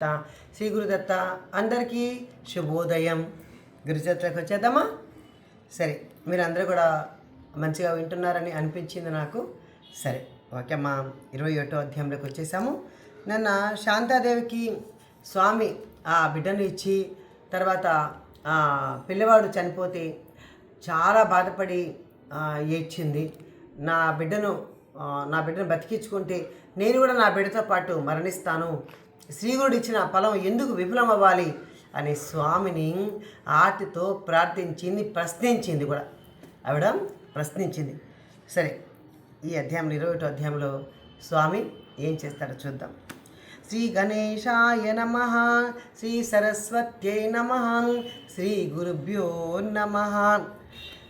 దత్త. శ్రీ గురుదత్త అందరికీ శుభోదయం. గురుచత్రకు వచ్చేద్దామా? సరే మీరందరూ కూడా మంచిగా వింటున్నారని అనిపించింది నాకు. సరే ఓకేమ్మా. ఇరవై ఒకటో అధ్యాయంలోకి వచ్చేసాము. నిన్న శాంతాదేవికి స్వామి ఆ బిడ్డను ఇచ్చి తర్వాత ఆ పిల్లవాడు చనిపోతే చాలా బాధపడి ఏడ్చింది. నా బిడ్డను నా బిడ్డను బతికించుకుంటే నేను కూడా నా బిడ్డతో పాటు మరణిస్తాను. శ్రీగురుడు ఇచ్చిన ఫలం ఎందుకు విఫలం అవ్వాలి అని స్వామిని ఆర్తితో ప్రార్థించింది ప్రశ్నించింది కూడా. ఆవిడ ప్రశ్నించింది. సరే ఈ అధ్యాయంలో ఇరవై ఒకటో అధ్యాయంలో స్వామి ఏం చేస్తాడో చూద్దాం. శ్రీ గణేశాయ నమ శ్రీ సరస్వత్యై నమ శ్రీ గురుభ్యో నమ.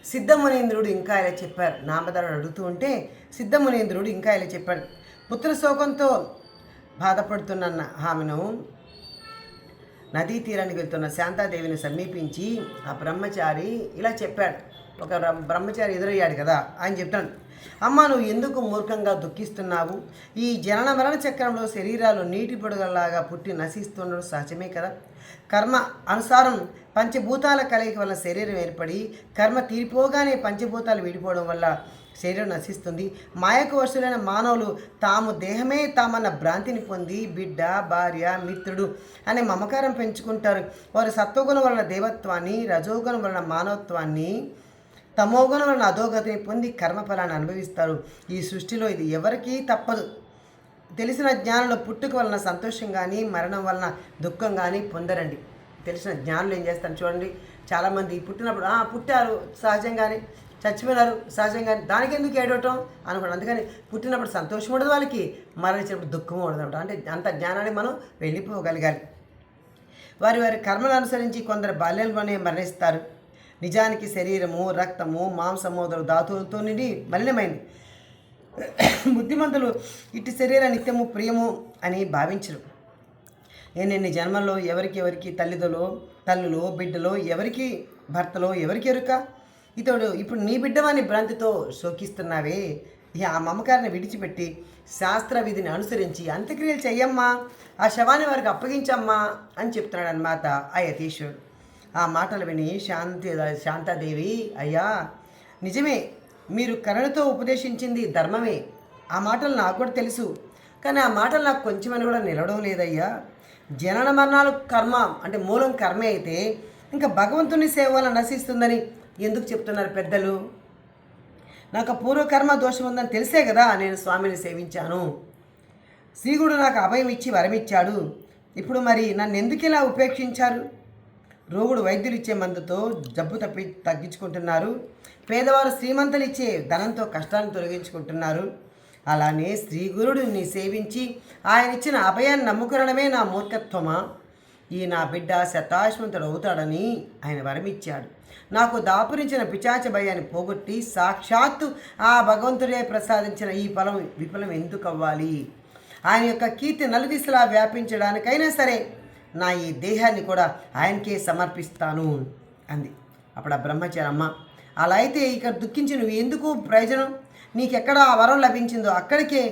సిద్ధమునేంద్రుడు ఇంకా ఇలా చెప్పారు. నామధారుడు అడుగుతూ ఉంటే సిద్ధమునేంద్రుడు ఇంకా ఇలా చెప్పాడు. పుత్రశోకంతో బాధపడుతున్న ఆమెను నదీ తీరానికి వెళ్తున్న శాంతాదేవిని సమీపించి ఆ బ్రహ్మచారి ఇలా చెప్పాడు. ఒక బ్రహ్మచారి ఎదురయ్యాడు కదా ఆయన చెప్తాడు అమ్మ నువ్వు ఎందుకు మూర్ఖంగా దుఃఖిస్తున్నావు? ఈ జనన మరణ చక్రంలో శరీరాలు నీటి పొడుగల్లాగా పుట్టి నశిస్తుండడం సహజమే కదా? కర్మ అనుసారం పంచభూతాల కలయిక వల్ల శరీరం ఏర్పడి కర్మ తీరిపోగానే పంచభూతాలు విడిపోవడం వల్ల శరీరం నశిస్తుంది. మాయకు వశులైన మానవులు తాము దేహమే తామన్న భ్రాంతిని పొంది బిడ్డ భార్య మిత్రుడు అనే మమకారం పెంచుకుంటారు. వారు సత్వగుణం వలన దేవత్వాన్ని రజోగుణం వలన మానవత్వాన్ని తమోగుణం వలన అధోగతిని పొంది కర్మఫలాన్ని అనుభవిస్తారు. ఈ సృష్టిలో ఇది ఎవరికీ తప్పదు. తెలిసిన జ్ఞానంలో పుట్టుక వలన సంతోషం కానీ మరణం వలన దుఃఖం కానీ పొందరండి. తెలిసిన జ్ఞానులు ఏం చేస్తారు చూడండి. చాలామంది పుట్టినప్పుడు "ఆ, పుట్టారు సహజంగానే చచ్చిపోయినారు సహజంగానే దానికి ఎందుకు ఏడవటం? అనుకోండి అందుకని పుట్టినప్పుడు సంతోషం ఉండదు వాళ్ళకి మరణించినప్పుడు దుఃఖం ఉండదు అనమాట అంటే అంత జ్ఞానాన్ని మనం వెళ్ళిపోగలగాలి. వారి వారి కర్మను అనుసరించి కొందరు బాల్యంలోనే మరణిస్తారు. నిజానికి శరీరము రక్తము మాంసము ధాతువులతో నిండి మలినమైంది. బుద్ధిమంతులు ఇటు శరీర నిత్యము ప్రియము అని భావించరు. ఎన్నెన్ని జన్మల్లో ఎవరికి ఎవరికి తల్లిదలో తల్లులో బిడ్డలో ఎవరికి భర్తలో ఎవరికి ఎరుక? ఇతడు ఇప్పుడు నీ బిడ్డవాని భ్రాంతితో శోకిస్తున్నావే. ఆ మమకారిని విడిచిపెట్టి శాస్త్ర విధిని అనుసరించి అంత్యక్రియలు చెయ్యమ్మా. ఆ శవాన్ని వారికి అప్పగించమ్మా అని చెప్తున్నాడు అనమాట ఆ యతీశ్వరుడు. ఆ మాటలు విని శాంతి శాంతాదేవి అయ్యా నిజమే మీరు కరుణతో ఉపదేశించింది ధర్మమే. ఆ మాటలు నాకు కూడా తెలుసు. కానీ ఆ మాటలు నాకు కొంచెమని కూడా నిలవడం లేదయ్యా. జనన మరణాలు కర్మ అంటే మూలం కర్మే అయితే ఇంకా భగవంతుని సేవ వల్ల నశిస్తుందని ఎందుకు చెప్తున్నారు పెద్దలు? నాకు పూర్వకర్మ దోషం ఉందని తెలిసే కదా నేను స్వామిని సేవించాను. శ్రీగుడు నాకు అభయం ఇచ్చి వరమిచ్చాడు. ఇప్పుడు మరి నన్ను ఎందుకు ఇలా ఉపేక్షించారు? రోగుడు వైద్యులు ఇచ్చే మందుతో జబ్బు తప్పి తగ్గించుకుంటున్నారు. పేదవారు శ్రీమంతులు ఇచ్చే ధనంతో కష్టాన్ని తొలగించుకుంటున్నారు. అలానే శ్రీ గురుడిని సేవించి ఆయన ఇచ్చిన అభయాన్ని నమ్ముకునడమే నా మూర్ఖత్వమా? ఈ నా బిడ్డ శతాశ్వంతుడు అవుతాడని ఆయన వరమిచ్చాడు. నాకు దాపురించిన పిచాచ భయాన్ని పోగొట్టి సాక్షాత్తు ఆ భగవంతుడే ప్రసాదించిన ఈ ఫలం విఫలం ఎందుకు అవ్వాలి ఆయన యొక్క కీర్తి నలుదిశలా వ్యాపించడానికైనా సరే నా ఈ దేహాన్ని కూడా ఆయనకే సమర్పిస్తాను అంది. అప్పుడు ఆ బ్రహ్మచారి అమ్మ అలా అయితే ఇక్కడ దుఃఖించి నువ్వు ఎందుకు ప్రయోజనం? నీకెక్కడ ఆ వరం లభించిందో అక్కడికే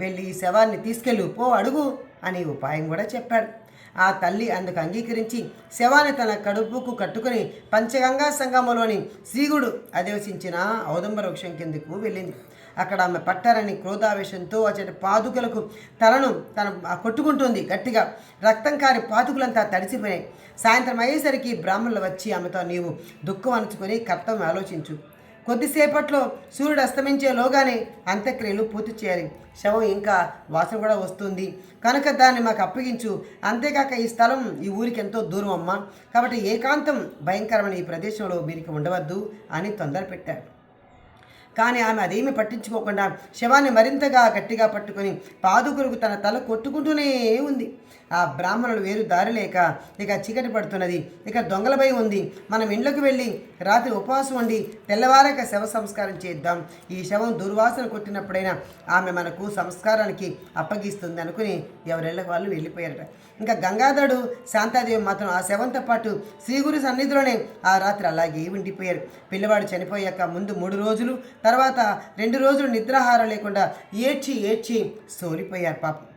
వెళ్ళి ఈ శవాన్ని తీసుకెళ్ళు పో అడుగు అని ఉపాయం కూడా చెప్పాడు. ఆ తల్లి అందుకు అంగీకరించి శవాన్ని తన కడుపుకు కట్టుకుని పంచగంగా సంగమంలోని శ్రీగుడు అధివసించిన ఔదంబర వృక్షం కిందకు వెళ్ళింది. అక్కడ ఆమె పట్టారని క్రోధావేశంతో అచ్చటి పాదుకలకు తలను తన కొట్టుకుంటుంది. గట్టిగా రక్తం కారి పాదుకులంతా తడిసిపోయాయి సాయంత్రం అయ్యేసరికి బ్రాహ్మణులు వచ్చి ఆమెతో నీవు దుఃఖం అణుచుకొని కర్తవ్యం ఆలోచించు. కొద్దిసేపట్లో సూర్యుడు అస్తమించేలోగానే అంత్యక్రియలు పూర్తి చేయాలి. శవం ఇంకా వాసన కూడా వస్తుంది. కనుక దాన్ని మాకు అప్పగించు. అంతేకాక ఈ స్థలం ఈ ఊరికి ఎంతో దూరం అమ్మా కాబట్టి ఏకాంతం భయంకరమైన ఈ ప్రదేశంలో వీరికి ఉండవద్దు అని తొందర పెట్టాడు కానీ ఆమె అదేమీ పట్టించుకోకుండా శవాన్ని మరింతగా గట్టిగా పట్టుకొని పాదుకులకు తన తల కొట్టుకుంటూనే ఉంది. ఆ బ్రాహ్మణులు వేరు దారి లేక ఇక చీకటి పడుతున్నది. ఇక దొంగల భయం ఉంది. మనం ఇండ్లకు వెళ్ళి రాత్రి ఉపవాసం ఉండి తెల్లవారాక శవ సంస్కారం చేద్దాం. ఈ శవం దుర్వాసన కొట్టినప్పుడైనా ఆమె మనకు సంస్కారానికి అప్పగిస్తుంది అనుకుని ఎవరెళ్ళ వాళ్ళు వెళ్ళిపోయారట. ఇంకా గంగాధరుడు శాంతాదేవి మాత్రం ఆ శవంతో పాటు శ్రీగురి సన్నిధిలోనే ఆ రాత్రి అలాగే ఉండిపోయారు. పిల్లవాడు చనిపోయాక ముందు మూడు రోజులు తర్వాత రెండు రోజులు నిద్రాహారం లేకుండా ఏడ్చి ఏడ్చి సోలిపోయారు పాపం.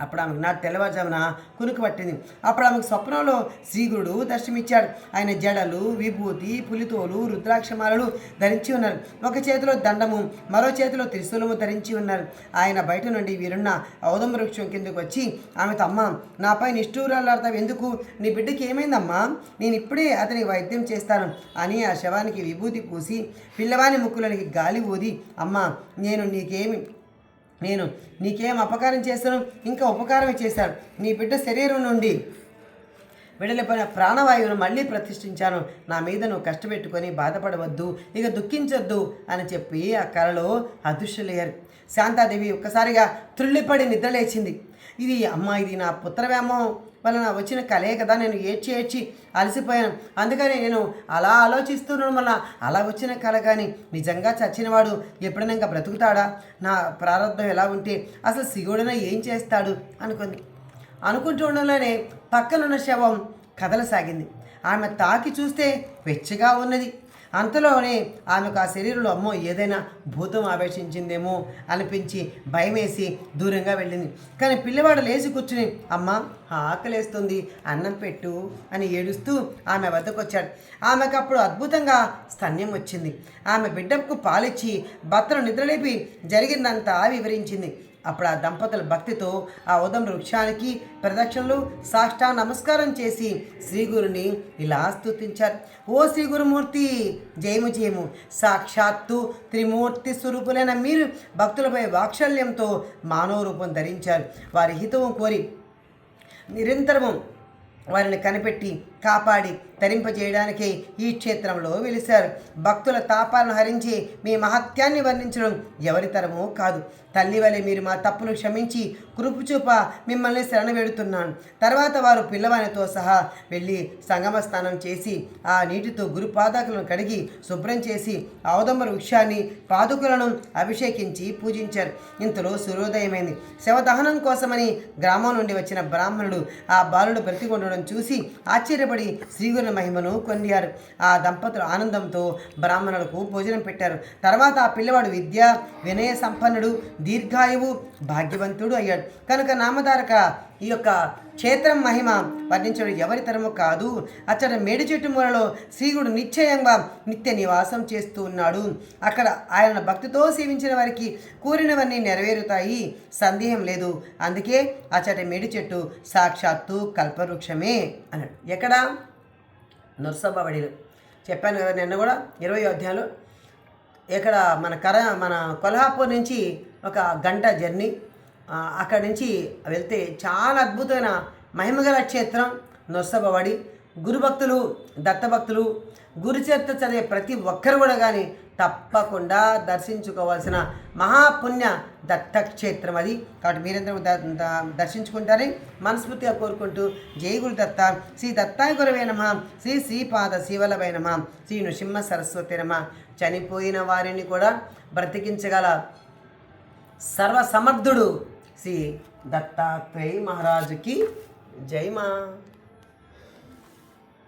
అప్పుడు ఆమెకు నా తెల్లవారుజామున కునుకు పట్టింది. అప్పుడు ఆమెకు స్వప్నంలో శ్రీగురుడు దర్శనమిచ్చాడు. ఆయన జడలు విభూతి పులితోలు రుద్రాక్షమాలలు ధరించి ఉన్నారు. ఒక చేతిలో దండము మరో చేతిలో త్రిశూలము ధరించి ఉన్నారు. ఆయన బయట నుండి వీరున్న ఔదమ వృక్షం కిందకు వచ్చి ఆమెతో అమ్మ నాపై నిష్ఠూరాలాడతావు ఎందుకు? నీ బిడ్డకి ఏమైందమ్మా? నేను ఇప్పుడే అతనికి వైద్యం చేస్తాను అని ఆ శవానికి విభూతి పూసి పిల్లవాని ముక్కులోనికి గాలి ఊది అమ్మ నేను నీకేమి నేను నీకేం అపకారం చేస్తాను ఇంకా ఉపకారం చేశాను నీ బిడ్డ శరీరం నుండి విడలిపోయిన ప్రాణవాయువును మళ్ళీ ప్రతిష్ఠించాను. నా మీద నువ్వు కష్టపెట్టుకొని బాధపడవద్దు ఇక దుఃఖించొద్దు అని చెప్పి ఆ కళలో అదృశ్యులయ్యారు. శాంతాదేవి ఒక్కసారిగా త్రుళ్ళిపడి నిద్రలేచింది. ఇది అమ్మ ఇది నా పుత్రవేమో వలన వచ్చిన కలే కదా నేను ఏడ్చి ఏడ్చి అలసిపోయాను. అందుకని నేను అలా ఆలోచిస్తున్నాను వల్ల అలా వచ్చిన కళ కానీ నిజంగా చచ్చినవాడు ఎప్పుడైనా ఇంకా బ్రతుకుతాడా? నా ప్రారంభం ఎలా ఉంటే అసలు సిగుడన ఏం చేస్తాడు అనుకుంది. అనుకుంటూ పక్కనున్న శవం కదలసాగింది. ఆమె తాకి చూస్తే వెచ్చగా ఉన్నది. అంతలోనే ఆమెకు ఆ శరీరంలో అమ్మో ఏదైనా భూతం ఆవేశించిందేమో అనిపించి భయమేసి దూరంగా వెళ్ళింది. కానీ పిల్లవాడు లేచి కూర్చుని అమ్మ ఆకలేస్తుంది అన్నం పెట్టు అని ఏడుస్తూ ఆమె వద్దకు వచ్చాడు ఆమెకు అప్పుడు అద్భుతంగా స్తన్యం వచ్చింది. ఆమె బిడ్డకు పాలిచ్చి భర్తను నిద్రలేపి జరిగిందంతా వివరించింది. అప్పుడు ఆ దంపతుల భక్తితో ఆ ఉదం వృక్షానికి ప్రదక్షిణలు సాష్టా నమస్కారం చేసి శ్రీగురుని ఇలా స్థుతించారు ఓ శ్రీ గురుమూర్తి జయము జయము. సాక్షాత్తు త్రిమూర్తి స్వరూపులైన మీరు భక్తులపై వాత్సల్యంతో మానవ రూపం ధరించారు. వారి హితము కోరి నిరంతరము వారిని కనిపెట్టి కాపాడి తరింపజేయడానికి ఈ క్షేత్రంలో వెలిశారు. భక్తుల తాపాలను హరించి మీ మహత్యాన్ని వర్ణించడం ఎవరి తరమో కాదు. తల్లి వలె మీరు మా తప్పును క్షమించి కృపుచూప మిమ్మల్ని శరణ వేడుతున్నాను తర్వాత వారు పిల్లవానితో సహా వెళ్ళి సంగమ స్నానం చేసి ఆ నీటితో గురుపాదకులను కడిగి శుభ్రం చేసి ఔదంబర వృక్షాన్ని పాదుకులను అభిషేకించి పూజించారు. ఇంతలో సూర్యోదయమైంది. శవదహనం కోసమని గ్రామం నుండి వచ్చిన బ్రాహ్మణుడు ఆ బాలుడు బ్రతికొండడం చూసి ఆశ్చర్యపడి శ్రీగురుని మహిమను కొందారు ఆ దంపతులు ఆనందంతో బ్రాహ్మణులకు భోజనం పెట్టారు. తర్వాత ఆ పిల్లవాడు విద్య వినయ సంపన్నుడు దీర్ఘాయువు భాగ్యవంతుడు అయ్యాడు. కనుక నామధారక ఈ యొక్క క్షేత్రం మహిమ వర్ణించడం ఎవరి తరము కాదు. అచ్చట మేడి చెట్టు మూలలో శ్రీగుడు నిశ్చయంగా నిత్య నివాసం చేస్తూ ఉన్నాడు. అక్కడ ఆయన భక్తితో సేవించిన వారికి కూరినవన్నీ నెరవేరుతాయి. సందేహం లేదు. అందుకే అచ్చట మేడి చెట్టు సాక్షాత్తు కల్పవృక్షమే అన్నాడు. ఎక్కడ? నర్సబ్బడిలో చెప్పాను కదా నిన్న కూడా ఇరవై అధ్యాయులు. ఇక్కడ మన కర మన కొల్హాపూర్ నుంచి ఒక గంట జర్నీ అక్కడి నుంచి వెళ్తే చాలా అద్భుతమైన మహిమగల క్షేత్రం నొస్తబడి గురుభక్తులు దత్తభక్తులు గురుచరిత్ర చదివే ప్రతి ఒక్కరు కూడా కానీ తప్పకుండా దర్శించుకోవాల్సిన మహాపుణ్య దత్తక్షేత్రం అది. కాబట్టి మీరందరూ దర్శించుకుంటారని మనస్ఫూర్తిగా కోరుకుంటూ జై గురు దత్త. శ్రీ దత్తాయ గురవే నమ. శ్రీ శ్రీపాద శివలభై నమ. శ్రీ నృసింహ సరస్వతి నమ. చనిపోయిన వారిని కూడా బ్రతికించగల సర్వసమర్థుడు శ్రీ దత్తాత్రేయ మహారాజుకి జై మా